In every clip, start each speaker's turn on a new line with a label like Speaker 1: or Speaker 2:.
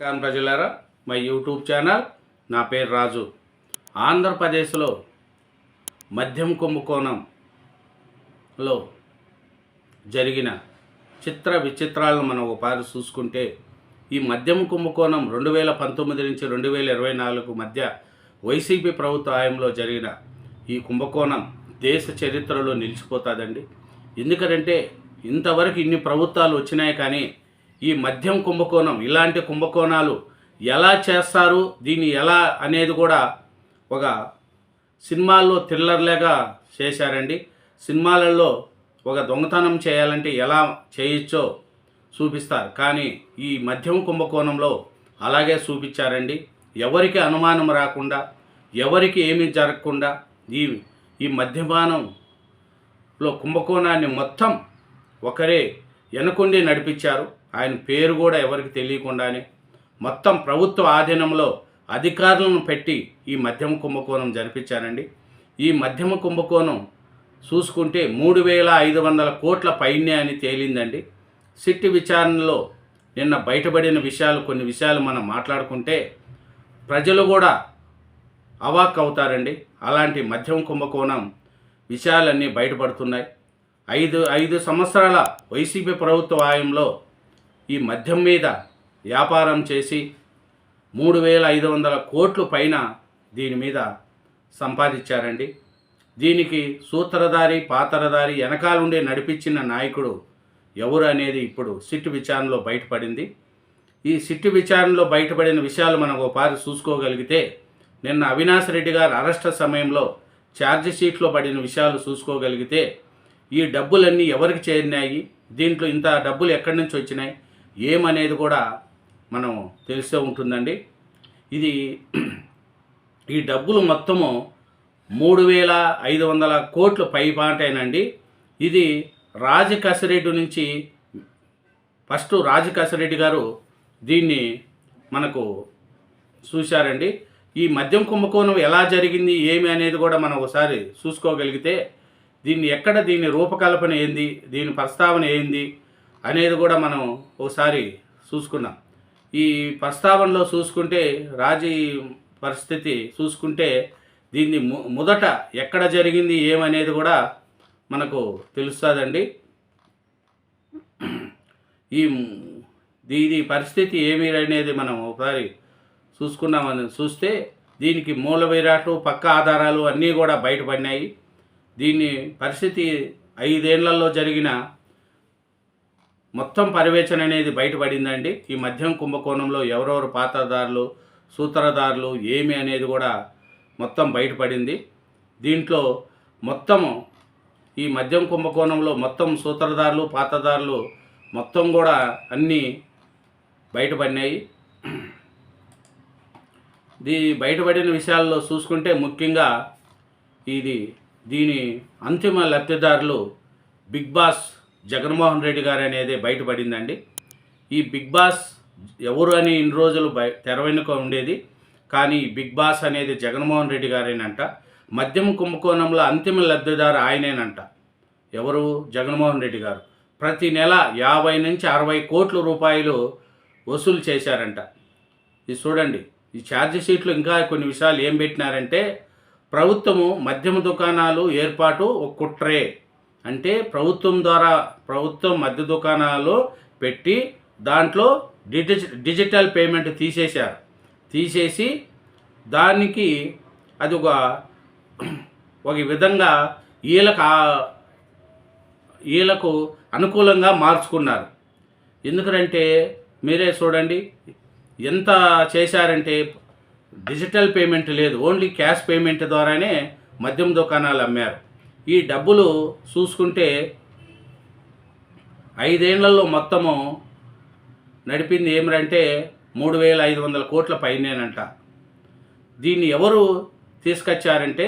Speaker 1: కాన్ ప్రజలారా. My YouTube channel నా పేరు రాజు. ఆంధ్రప్రదేశ్లో మద్యం కుంభకోణంలో జరిగిన చిత్ర విచిత్రాలను మనం ఒకసారి చూసుకుంటే ఈ మద్యం కుంభకోణం రెండు వేల పంతొమ్మిది నుంచి రెండు వేల ఇరవై నాలుగు మధ్య వైసీపీ ప్రభుత్వ హయాంలో జరిగిన ఈ కుంభకోణం దేశ చరిత్రలో నిలిచిపోతుందండి. ఎందుకంటే ఇంతవరకు ఇన్ని ప్రభుత్వాలు వచ్చినాయి కానీ ఈ మద్యం కుంభకోణం ఇలాంటి కుంభకోణాలు ఎలా చేస్తారు? దీన్ని ఎలా అనేది కూడా ఒక సినిమాల్లో థ్రిల్లర్లేగా చేశారండి. సినిమాలలో ఒక దొంగతనం చేయాలంటే ఎలా చేయొచ్చో చూపిస్తారు. కానీ ఈ మద్యం కుంభకోణంలో అలాగే చూపించారండి. ఎవరికి అనుమానం రాకుండా ఎవరికి ఏమీ జరగకుండా ఈ ఈ మద్యపానంలో కుంభకోణాన్ని మొత్తం ఒకరే వెనకుండి నడిపించారు. ఆయన పేరు కూడా ఎవరికి తెలియకుండానే మొత్తం ప్రభుత్వ ఆధీనంలో అధికారులను పెట్టి ఈ మధ్యమ కుంభకోణం జరిపించారండి. ఈ మధ్యమ కుంభకోణం చూసుకుంటే మూడు వేల ఐదు వందల కోట్ల పైనే అని తేలిందండి. సిట్ విచారణలో నిన్న బయటపడిన విషయాలు కొన్ని విషయాలు మనం మాట్లాడుకుంటే ప్రజలు కూడా అవాక్ అవుతారండి. అలాంటి మధ్యమ కుంభకోణం విషయాలన్నీ బయటపడుతున్నాయి. ఐదు ఐదు సంవత్సరాల వైసీపీ ప్రభుత్వ హయాంలో ఈ మద్యం మీద వ్యాపారం చేసి మూడు వేల ఐదు వందల కోట్లు పైన దీని మీద సంపాదించారండి. దీనికి సూత్రధారి పాత్రధారి వెనకాలుండే నడిపించిన నాయకుడు ఎవరు అనేది ఇప్పుడు సిట్టు విచారణలో బయటపడింది. ఈ సిట్టు విచారణలో బయటపడిన విషయాలు మనం ఒకసారి చూసుకోగలిగితే నిన్న అవినాష్ రెడ్డి గారు అరెస్ట్ సమయంలో ఛార్జ్ షీట్లో పడిన విషయాలు చూసుకోగలిగితే ఈ డబ్బులన్నీ ఎవరికి చేరినాయి? దీంట్లో ఇంత డబ్బులు ఎక్కడి నుంచి వచ్చినాయి? ఏమనేది కూడా మనం తెలిసే ఉంటుందండి. ఇది ఈ డబ్బులు మొత్తము మూడు వేల ఐదు వందల కోట్లు పైపాటేనండి ఇది రాజకసిరెడ్డి నుంచి ఫస్ట్ రాజకసిరెడ్డి గారు దీన్ని మనకు చూశారండి. ఈ మద్యం కుంభకోణం ఎలా జరిగింది ఏమి అనేది కూడా మనం ఒకసారి చూసుకోగలిగితే దీన్ని ఎక్కడ దీని రూపకల్పన ఏంది దీని ప్రస్తావన ఏంది అనేది కూడా మనం ఒకసారి చూసుకున్నాం. ఈ ప్రస్తావనలో చూసుకుంటే రాజీ పరిస్థితి చూసుకుంటే దీన్ని మొదట ఎక్కడ జరిగింది ఏమనేది కూడా మనకు తెలుస్తుందండి. ఈ దీని పరిస్థితి ఏమి అనేది మనం ఒకసారి చూసుకున్నామని చూస్తే దీనికి మూల విరాట్లు పక్క ఆధారాలు అన్నీ కూడా బయటపడినాయి. దీని పరిస్థితి ఐదేళ్ళలో జరిగిన మొత్తం పర్యవేక్షణ అనేది బయటపడిందండి. ఈ మద్యం కుంభకోణంలో ఎవరెవరు పాత్రదారులు సూత్రధారులు ఏమి అనేది కూడా మొత్తం బయటపడింది. దీంట్లో మొత్తము ఈ మద్యం కుంభకోణంలో మొత్తం సూత్రధారులు పాత్రదారులు మొత్తం కూడా అన్నీ బయటపడినాయి. దీ బయటపడిన విషయాల్లో చూసుకుంటే ముఖ్యంగా ఇది దీని అంతిమ లబ్ధిదారులు బిగ్ బాస్ జగన్మోహన్ రెడ్డి గారు అనేది బయటపడిందండి. ఈ బిగ్ బాస్ ఎవరు అని ఇన్ని రోజులు బయ తెర వెనుక ఉండేది. కానీ ఈ బిగ్ బాస్ అనేది జగన్మోహన్ రెడ్డి గారేనంట. మద్యం కుంభకోణంలో అంతిమ లబ్ధిదారు ఆయనేనంట. ఎవరు? జగన్మోహన్ రెడ్డి గారు. ప్రతి నెల యాభై నుంచి అరవై కోట్ల రూపాయలు వసూలు చేశారంట. ఇది చూడండి. ఈ ఛార్జ్ షీట్లో ఇంకా కొన్ని విషయాలు ఏం పెట్టినారంటే ప్రభుత్వము మద్యం దుకాణాలు ఏర్పాటు ఒక కుట్రే. అంటే ప్రభుత్వం ద్వారా ప్రభుత్వం మద్య దుకాణాలు పెట్టి దాంట్లో డిజి డిజిటల్ పేమెంట్ తీసేశారు. తీసేసి దానికి అది ఒక ఒక విధంగా వీళ్ళకు ఈలకు వీళ్ళకు అనుకూలంగా మార్చుకున్నారు. ఎందుకంటే మీరే చూడండి ఎంత చేశారంటే డిజిటల్ పేమెంట్ లేదు ఓన్లీ క్యాష్ పేమెంట్ ద్వారానే మద్యం దుకాణాలు అమ్మారు. ఈ డబ్బులు చూసుకుంటే ఐదేళ్ళలో మొత్తము నడిపింది ఏమిటంటే మూడు వేల ఐదు వందల కోట్ల పైనేనంట. దీన్ని ఎవరు తీసుకొచ్చారంటే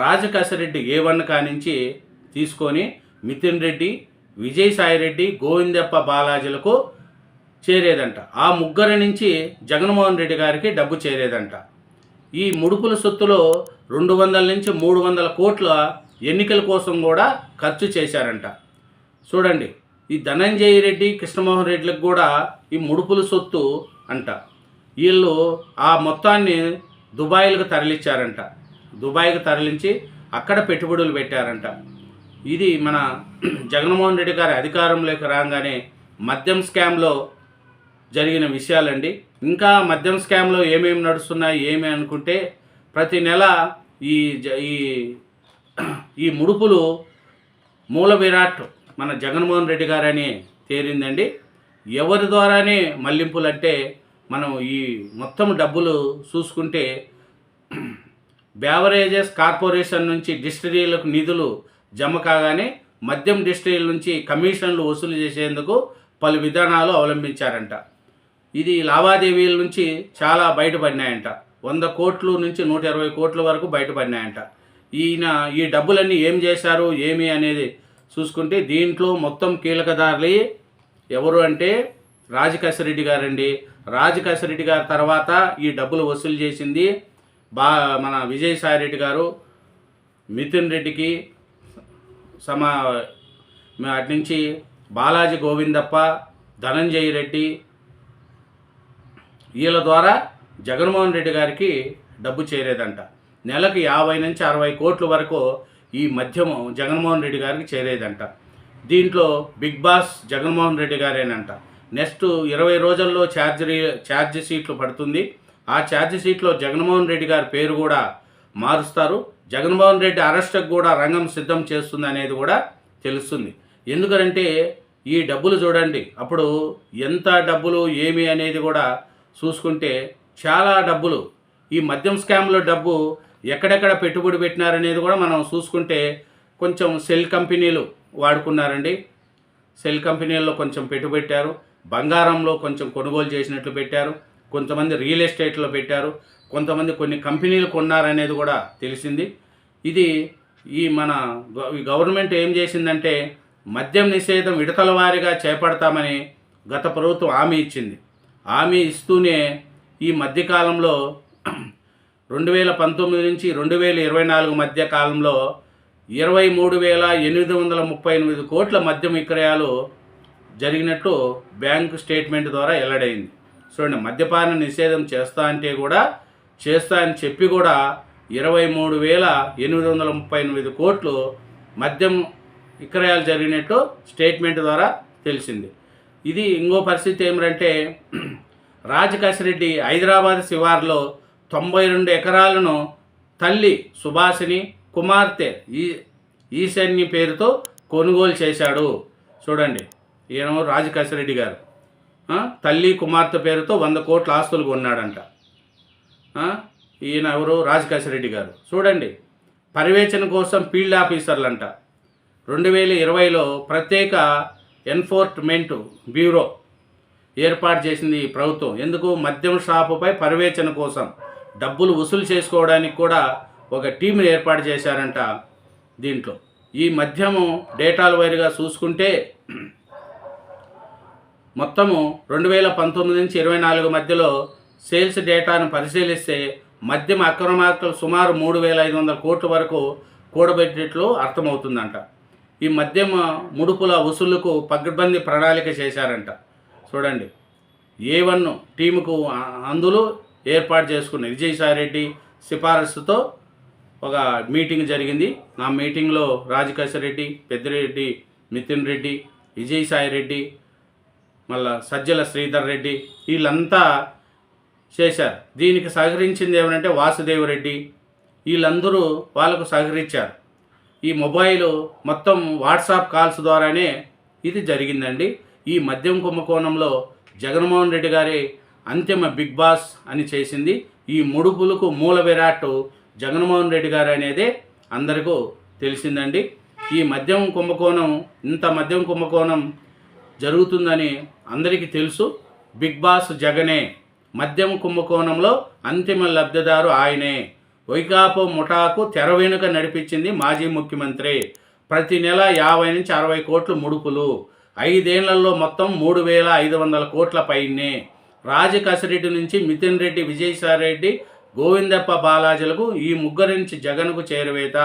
Speaker 1: రాజకాశరెడ్డి ఏ వన్ కానించి తీసుకొని మితిన్ రెడ్డి విజయసాయిరెడ్డి గోవిందప్ప బాలాజీలకు చేరేదంట. ఆ ముగ్గురు నుంచి జగన్మోహన్ రెడ్డి గారికి డబ్బు చేరేదంట. ఈ ముడుపుల సొత్తులో రెండు వందల నుంచి మూడు వందల కోట్ల ఎన్నికల కోసం కూడా ఖర్చు చేశారంట. చూడండి ఈ ధనంజయ రెడ్డి కృష్ణమోహన్ రెడ్డిలకు కూడా ఈ ముడుపుల సొత్తు అంట. వీళ్ళు ఆ మొత్తాన్ని దుబాయ్లకు తరలించారంట. దుబాయ్కి తరలించి అక్కడ పెట్టుబడులు పెట్టారంట. ఇది మన జగన్మోహన్ రెడ్డి గారి అధికారంలోకి రాగానే మద్యం స్కామ్లో జరిగిన విషయాలండి. ఇంకా మద్యం స్కామ్లో ఏమేమి నడుస్తున్నాయి ఏమి అనుకుంటే ప్రతి నెల ఈ జ- ఈ ఈ ముడుపులు మూల విరాట్ మన జగన్మోహన్ రెడ్డి గారని తేరిందండి ఎవరి ద్వారానే మళ్ళింపులు అంటే మనం ఈ మొత్తం డబ్బులు చూసుకుంటే బ్యావరేజెస్ కార్పొరేషన్ నుంచి డిస్టరీలకు నిధులు జమ కాగానే మద్యం డిస్టరీల నుంచి కమిషన్లు వసూలు చేసేందుకు పలు విధానాలు అవలంబించారంట. ఇది లావాదేవీల నుంచి చాలా బయటపడినాయంట. వంద కోట్లు నుంచి నూట ఇరవై కోట్ల వరకు బయటపడినాయంట. ఈయన ఈ డబ్బులన్నీ ఏం చేశారు ఏమి అనేది చూసుకుంటే దీంట్లో మొత్తం కీలకదారులు ఎవరు అంటే రాజకేశరెడ్డి గారండి. రాజకేశరెడ్డి గారి తర్వాత ఈ డబ్బులు వసూలు చేసింది బా మన విజయసాయి రెడ్డి గారు. మిథున్ రెడ్డికి సమా అటు నుంచి బాలాజీ గోవిందప్ప ధనంజయ రెడ్డి వీళ్ళ ద్వారా జగన్మోహన్ రెడ్డి గారికి డబ్బు చేరేదంట. నెలకు యాభై నుంచి అరవై కోట్ల వరకు ఈ మధ్యము జగన్మోహన్ రెడ్డి గారికి చేరేదంట. దీంట్లో బిగ్ బాస్ జగన్మోహన్ రెడ్డి గారేనంట. నెక్స్ట్ ఇరవై రోజుల్లో ఛార్జరీ ఛార్జ్ షీట్లు పడుతుంది. ఆ ఛార్జ్ షీట్లో జగన్మోహన్ రెడ్డి గారి పేరు కూడా మారుస్తారు. జగన్మోహన్ రెడ్డి అరెస్ట్కి కూడా రంగం సిద్ధం చేస్తుంది అనేది కూడా తెలుస్తుంది. ఎందుకంటే ఈ డబ్బులు చూడండి అప్పుడు ఎంత డబ్బులు ఏమి అనేది కూడా చూసుకుంటే చాలా డబ్బులు. ఈ మద్యం స్కామ్లో డబ్బు ఎక్కడెక్కడ పెట్టుబడి పెట్టినారనేది కూడా మనం చూసుకుంటే కొంచెం సెల్ కంపెనీలు వాడుకున్నారండి. సెల్ కంపెనీల్లో కొంచెం పెట్టుబెట్టారు. బంగారంలో కొంచెం కొనుగోలు చేసినట్లు పెట్టారు. కొంతమంది రియల్ ఎస్టేట్లో పెట్టారు. కొంతమంది కొన్ని కంపెనీలు కొన్నారనేది కూడా తెలిసింది. ఇది ఈ మన ఈ గవర్నమెంట్ ఏం చేసిందంటే మద్యం నిషేధం విడతల వారీగా చేపడతామని గత ప్రభుత్వం హామీ ఇచ్చింది. హామీ ఇస్తూనే ఈ మధ్యకాలంలో రెండు వేల పంతొమ్మిది నుంచి రెండు వేల ఇరవై నాలుగు మధ్య కాలంలో ఇరవై మూడు వేల ఎనిమిది వందల ముప్పై ఎనిమిది కోట్ల మద్యం విక్రయాలు జరిగినట్టు బ్యాంకు స్టేట్మెంట్ ద్వారా వెల్లడైంది. చూడండి మద్యపాన నిషేధం చేస్తా అంటే కూడా చేస్తా అని చెప్పి కూడా ఇరవై మూడు వేల ఎనిమిది వందల ముప్పై ఎనిమిది కోట్లు మద్యం విక్రయాలు జరిగినట్టు స్టేట్మెంట్ ద్వారా తెలిసింది. ఇది ఇంకో పరిస్థితి ఏమిటంటే రాజకాశిరెడ్డి హైదరాబాద్ శివార్లో తొంభై రెండు ఎకరాలను తల్లి సుభాషిని కుమార్తె ఈ ఈశాన్య పేరుతో కొనుగోలు చేశాడు. చూడండి ఈయన రాజకాశిరెడ్డి గారు. తల్లి కుమార్తె పేరుతో వంద కోట్ల ఆస్తులు కొన్నాడంట. ఈయన ఎవరు? రాజకాశిరెడ్డి గారు. చూడండి పర్యవేక్షణ కోసం ఫీల్డ్ ఆఫీసర్లంట. రెండు వేల ఇరవైలో ప్రత్యేక ఎన్ఫోర్స్మెంట్ బ్యూరో ఏర్పాటు చేసింది ఈ ప్రభుత్వం. ఎందుకు? మద్యం షాపుపై పర్యవేక్షణ కోసం. డబ్బులు వసూలు చేసుకోవడానికి కూడా ఒక టీంని ఏర్పాటు చేశారంట దీంట్లో. ఈ మద్యము డేటాల వైరుగా చూసుకుంటే మొత్తము రెండు వేల పంతొమ్మిది నుంచి ఇరవై నాలుగు మధ్యలో సేల్స్ డేటాను పరిశీలిస్తే మద్యం అక్రమార్కులు సుమారు మూడు వేల ఐదు వందల కోట్ల వరకు కూడబెట్టినట్లు అర్థమవుతుందంట. ఈ మద్యం ముడుపుల వసూలుకు పగ్బంది ప్రణాళిక చేశారంట. చూడండి. ఏ వన్ టీముకు అందులో ఏర్పాటు చేసుకున్న విజయసాయిరెడ్డి సిఫారసుతో ఒక మీటింగ్ జరిగింది. ఆ మీటింగ్లో రాజకేశ్వర పెద్దిరెడ్డి మితిన్ రెడ్డి విజయసాయి రెడ్డి మళ్ళా సజ్జల శ్రీధర్ రెడ్డి వీళ్ళంతా చేశారు. దీనికి సహకరించింది ఏమంటే వాసుదేవరెడ్డి వీళ్ళందరూ వాళ్ళకు సహకరించారు. ఈ మొబైల్ మొత్తం వాట్సాప్ కాల్స్ ద్వారానే ఇది జరిగిందండి. ఈ మద్యం కుంభకోణంలో జగన్మోహన్ రెడ్డి గారి అంతిమ బిగ్ బాస్ అని చేసింది ఈ ముడుపులకు మూల విరాట్ జగన్మోహన్ రెడ్డి గారు అనేదే అందరికీ తెలిసిందండి. ఈ మద్యం కుంభకోణం ఇంత మద్యం కుంభకోణం జరుగుతుందని అందరికీ తెలుసు. బిగ్ బాస్ జగనే మద్యం కుంభకోణంలో అంతిమ లబ్ధిదారు ఆయనే. వైకాపా ముఠాకు తెర వెనుక నడిపించింది మాజీ ముఖ్యమంత్రి. ప్రతి నెల యాభై నుంచి అరవై కోట్లు ముడుపులు. ఐదేళ్ళలో మొత్తం మూడు వేల ఐదు వందల కోట్ల పైనే. రాజకసిరెడ్డి నుంచి మితిన్ రెడ్డి విజయసాయిరెడ్డి గోవిందప్ప బాలాజీలకు ఈ ముగ్గురు నుంచి జగన్కు చేరవేత.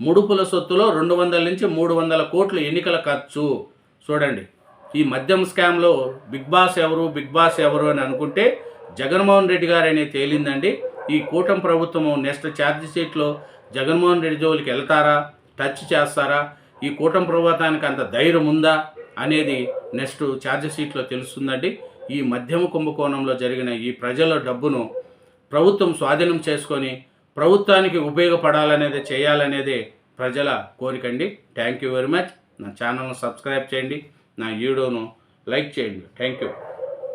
Speaker 1: ముడుపుల సొత్తులో రెండు వందల నుంచి మూడు వందల కోట్లు ఎన్నికల ఖర్చు. చూడండి ఈ మద్యం స్కామ్లో బిగ్ బాస్ ఎవరు బిగ్ బాస్ ఎవరు అని అనుకుంటే జగన్మోహన్ రెడ్డి గారనే తేలిందండి. ఈ కూటమి ప్రభుత్వము నెక్స్ట్ ఛార్జ్ షీట్లో జగన్మోహన్ రెడ్డి జోలికి వెళ్తారా టచ్ చేస్తారా ఈ కూటమి ప్రభుత్వానికి అంత ధైర్యం ఉందా అనేది నెక్స్ట్ ఛార్జ్ షీట్లో తెలుస్తుందండి. ఈ మధ్యమ కుంభకోణంలో జరిగిన ఈ ప్రజల డబ్బును ప్రభుత్వం స్వాధీనం చేసుకొని ప్రభుత్వానికి ఉపయోగపడాలనేది చేయాలనేదే ప్రజల కోరికండి. థ్యాంక్ యూ వెరీ మచ్ నా ఛానల్ను సబ్స్క్రైబ్ చేయండి. నా వీడియోను లైక్ చేయండి. Thank you